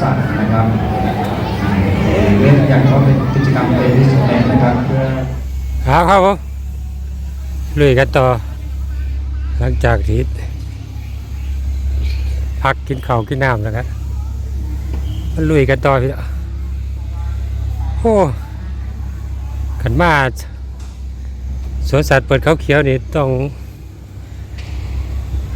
สัตว์นะครับเรื่องอย่างก็เป็นกิจกรรมเป็นดิสเลนนะครับเพื่อครับครับผมลุยกันต่อ หลังจากที่พักกินข้าวกินน้ำแล้วครับมันลุยกันต่อพี่น้อโอ้ขันมาสวนสัตว์เปิดเขาเขียวนี่ต้อง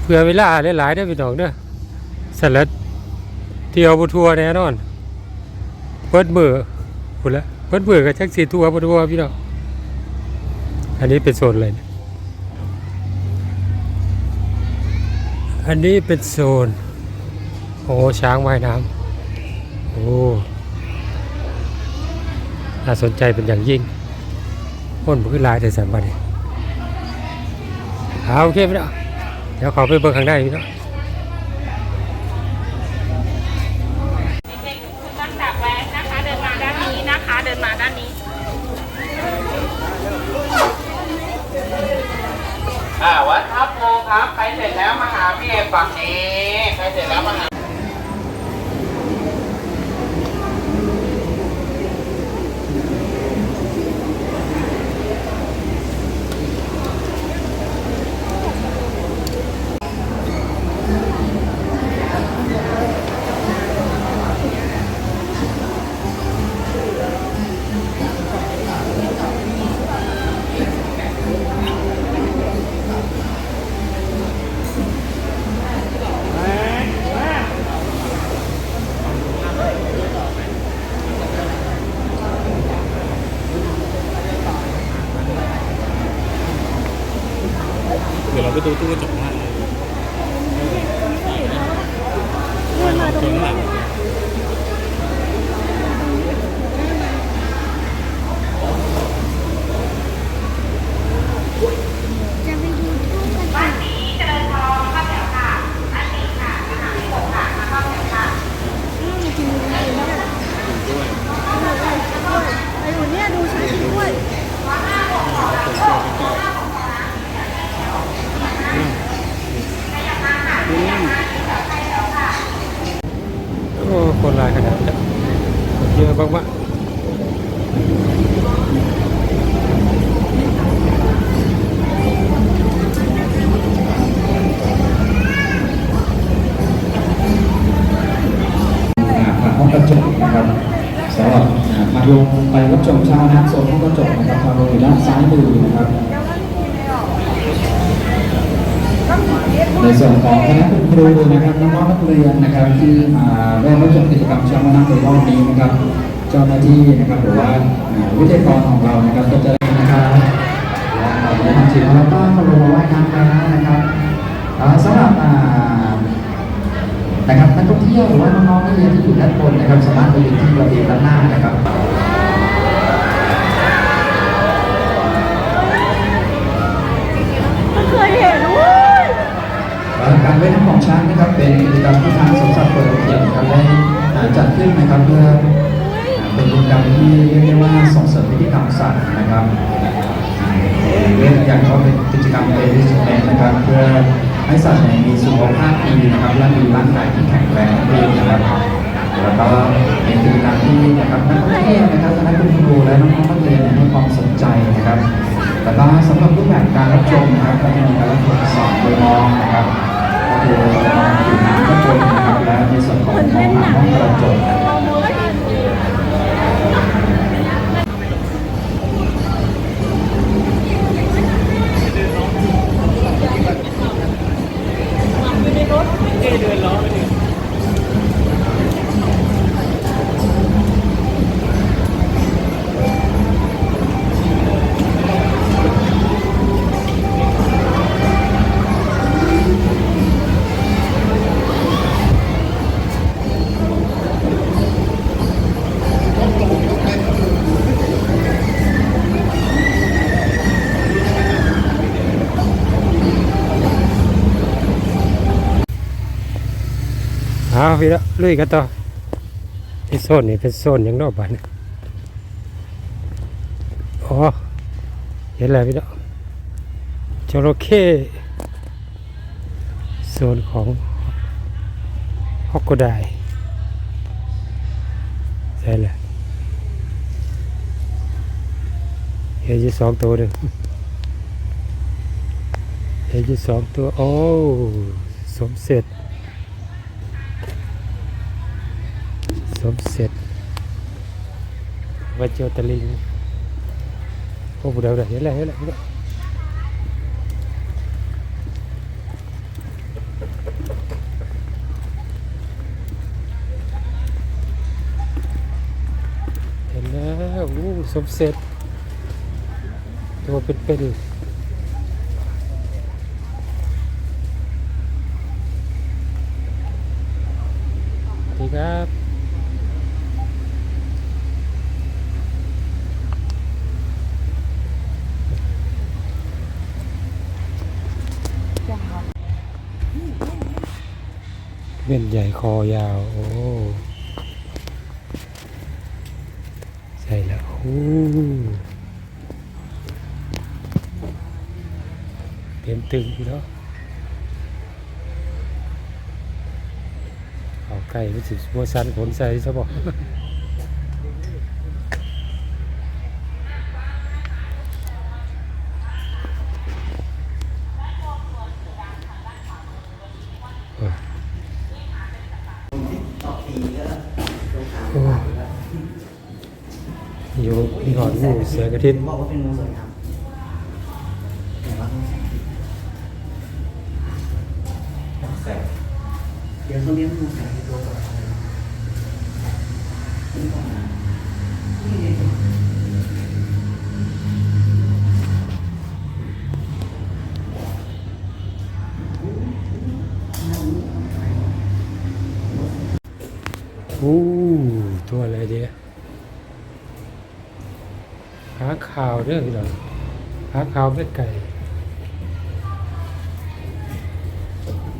เพื่อเวลาหลายๆได้อพี่น้องเด้อสลัด เที่ยวบุทัวร์แน่นอนเปิดมือคุณละเปิดมือกับชักสีทัวร์บุทัวร์พี่น้องอันนี้เป็นโซนอะไรอันนี้เป็นโซน โอ้ช้างว่ายน้ำโอ้น่าสนใจเป็นอย่างยิ่งพ้นพื้นลายแต่สันบัดนี้เอาโอเคพี่น้องเดี๋ยวขอไปเบิ่งข้างในพี่น้อง เด็กๆคุณต้องจับแว้นนะคะ เดินมาด้านนี้นะคะ เดินมาด้านนี้ อ่าวัดทับโมครับ ใครเสร็จแล้วมาหาพี่เอกฝั่งนี้ ใครเสร็จแล้วมาหา เดี๋ยวเรา ไปดูตู้กระจกหน้าเลยมาตรงหลัง จะไปดูตู้กระจก นี้เจริญพรเข้าแถวค่ะอันนี้ค่ะอาหารที่หกค่ะมาเข้าแถวค่ะ อืมจริงๆเลยเนี่ย ด้วย ไปอยู่เนี่ยดูช้างกินกล้วย โอ้คนหลายขนาดนี้คนเยอะมากๆ ผ่านห้องกระจกนะครับสำหรับทางลงไปรับ ชมชาวนาโซนห้องกระจกนะครับทางลงอยู่ด้านซ้ายมือนะครับ ในส่วนของคณะคุณครูนะครับน้องๆนักเรียนนะครับ ที่มาร่วมรับชมกิจกรรมเช้าวนนั้นในรอบนี้นะครับเจ้าหน้าที่นะครับหรือว่าวิทยากรของเรานะครับก็จะได้นะครับและทำจริงแล้วก็ลงมาว่ายน้ำแล้วนะครับสำหรับนะครับนักท่องเที่ยวหรือว่าน้องๆนักเรียนที่อยู่ด้านบนนะครับ สามารถไปอยู่ที่ระเบียงด้านหน้านะครับ การเว้นน้ำของช้างนะครับเป็นกิจกรรมที่ทางสวนสัตว์เปิดเขียนะครับได้จัดขึ้นนะครับเพื่อเป็นกิจกรรมที่เรียกได้ว่าส่งเสริมพฤติกรรมสัตว์นะครับเรื่องอย่างก็เป็นกิจกรรมเป็นดิสเพลนนะครับ เพื่อให้สัตว์เนี่ยมีสุขภาพดีนะครับและมีร่างกายที่แข็งแรงนั่นเองนะครับแล้วก็เป็นกิจกรรมที่นะครับนักท่องเที่ยวนะครับคณะคุณครูและน้องๆนักเรียนให้ความสนใจนะครับ แล้วก็สำหรับรูปแบบการรับชมนะครับก็จะมีการรับชมสองโดยมองนะครับก็คือมองอยู่น้ำข้างบนนะครับและในส่วนของมองผ่านห้องกระจกนะครับเรามอ เห็นเอาพี่ละลุยกันต่อที่โซนนี้เป็นโซนอย่างนอกบ้านอ๋อเห็นแล้วพี่ละจระเข้โซนของฮอกโกไดใช่แหละเห็นยู่สองตัวเด้อเห็นยู่สองตัว โอ้ สมเสร็จ สมเสร็จว่าเจียวตะลิงโอ้บุเดาเด้อเห็นแล้วเห็นแล้วเห็นแล้วเห็นแล้วอู้สมเสร็จตัวเป็นๆดีครับ เป็นใหญ่คอยาว โอ้ใช่แล้วโอ้เต็มตึงพี่เนาะเอาไก่ไปสิบัวสันขนใส่ซะบอก โอ้อยู่ มีหอดงูเสือกระทินบอกว่าเป็นงูสวยงามเห็นปะเดี๋ยวเขาเลี้ยงงูแสงในตัวก่อน อู้ตัวอะไรเดียหาข่าว เด้อพี่น้องหาข่าวเป็ดไก่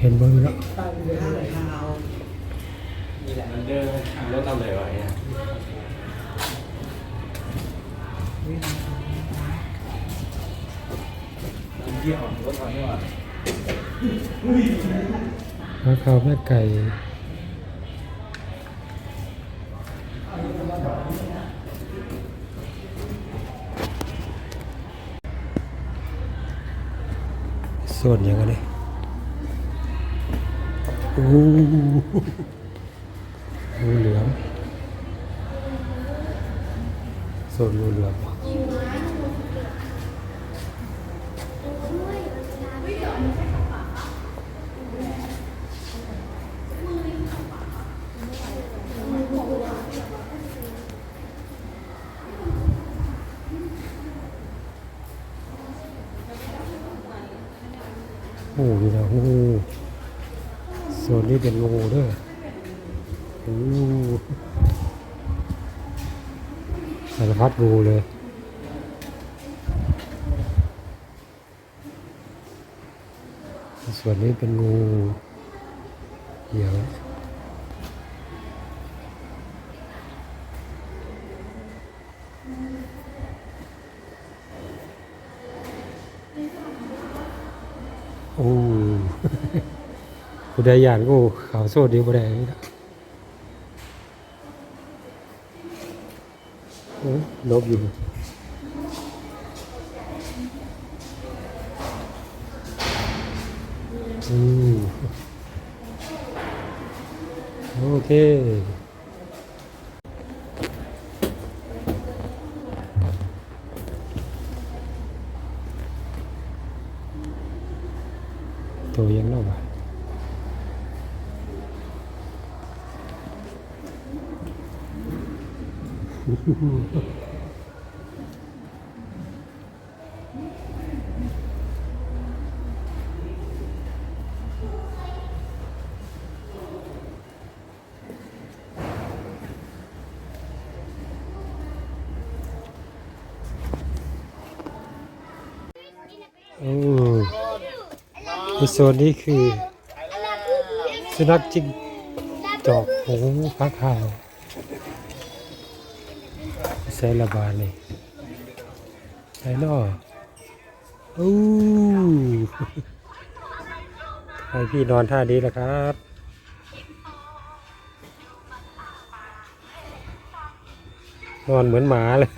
เห็นบ่พี่น้องมันเดินรถเราเลยไว้อะหาข่าวเป็ดไก่ ส่วนยังไงนี่โอ้งูเหลือมส่วนงูเหลือม โอ้ดีนะงูส่วนนี้เป็นงูด้วยโอ้สารพัดงูเลยส่วนนี้เป็นงูเหี่ยวโอ้ ผู้ ใดอยากงูขาโซดดีบ่ได้ลบอยู่โอเค ตัวยังเล่าบ่าโอ้ ในโซนนี้คือ สุนัขจิ้งจอกหูพักขาว ใส่ระบาดเลยใส่ล่อโอ้ให้พี่นอนท่าดีแล้วครับนอนเหมือนหมาเลย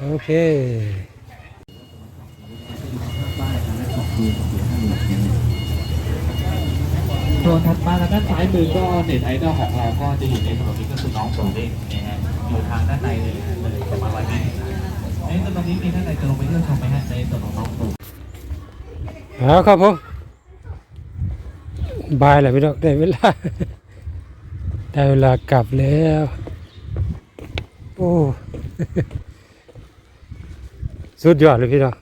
โอเค ถัดมาทางด้านซ้ายมือก็เน็ตไอดอลของเราก็จะอยู่ในถนนนี้ก็คือน้องโปรเด้งนะฮะอยู่ทางด้านในเลยเลยประมาณร้อยเมตรในส่วนตรงนี้มีท่านใดจะลงไปเที่ยวชมไหมฮะในส่วนของน้องโปรเอาครับผมบายแล้วพี่น้องได้เวลาได้เวลากลับแล้วโอ้สุดยอดเลยพี่น้อง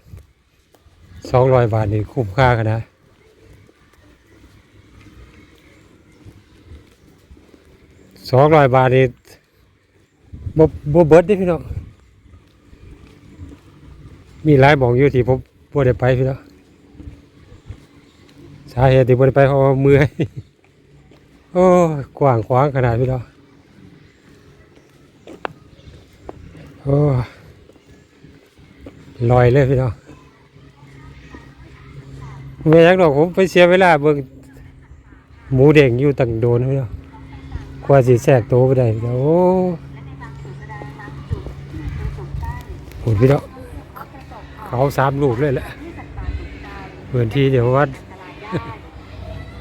สองร้อยบาทนี่คุ้มค่าขนาด สองร้อยบาทนี่บ่บ่เบิดเด้พี่น้องมีหลายหมองอยู่ที่ผมบ่ได้ไปพี่น้องสาเหตุที่บ่ได้ไปเพราะว่าเมื่อยโอ้กว้างขวางขนาดพี่น้องโอ้ลอยเลยพี่น้องไม่อยักดอกผมไปเสียเวลาเบิ่งหมูเด้งอยู่ตั้งโดนพี่น้อง กว่าสิแทรกโตไปได้พี่น้องโอ้โหพี่น้องเขาสามลูกเลยแหละพื้นที่เดี๋ยววัด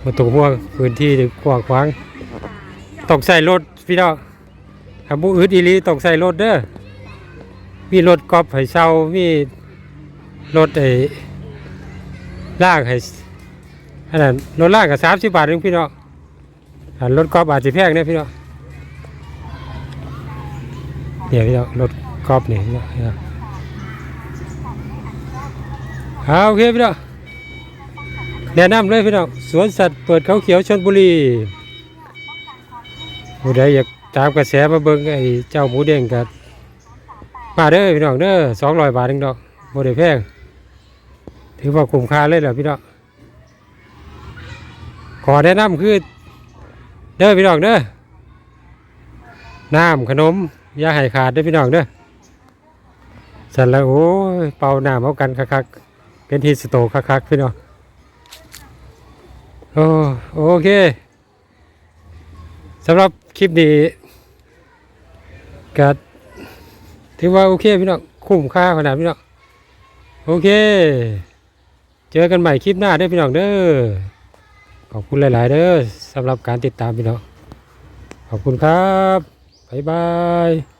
มาตกม่วงพื้นที่นี่กว้างขวางต้องใส่รถพี่น้องทำบุอึดอีลีต้องใส่รถเด้อมีรถกอล์ฟให้เช่ามีรถไอ้ลางให้อันนั้นรถลางกับสามสิบบาทเองพี่น้องอัน รถกอล์ฟอาจจะแพงเนี่ยพี่น้องเนี่ยพี่น้องรถกอล์ฟนี่พี่น้องเนี่ยเอาโอเคพี่น้องแนะนำเลยพี่น้องสวนสัตว์เปิดเขาเขียวชนบุรีผู้ใดอยากตามกระแสมาเบิ่งไอ้เจ้าหมูเด้งกันมาเด้อพี่น้องเด้อสองร้อยบาทเองดอกบ่ได้แพงถือว่าคุ้มค่าเลยแหละพี่น้องขอแนะนำคือ เด้อพี่น้องเด้อน้ำขนมยาให้ขาดเด้อพี่น้องเด้อสร็จแล้วโอ้ยเป่าน้ำเอากันคักๆเป็นที่สโตคักๆพี่น้องโอ้โอเคสำหรับคลิปนี้ก็ถือว่าโอเคพี่น้องคุ้มค่าขนาดพี่น้องโอเค เจอกันใหม่คลิปหน้าเด้อพี่น้องเด้อ ขอบคุณหลาย ๆ เด้อสำหรับการติดตามพี่น้องขอบคุณครับ บ๊ายบาย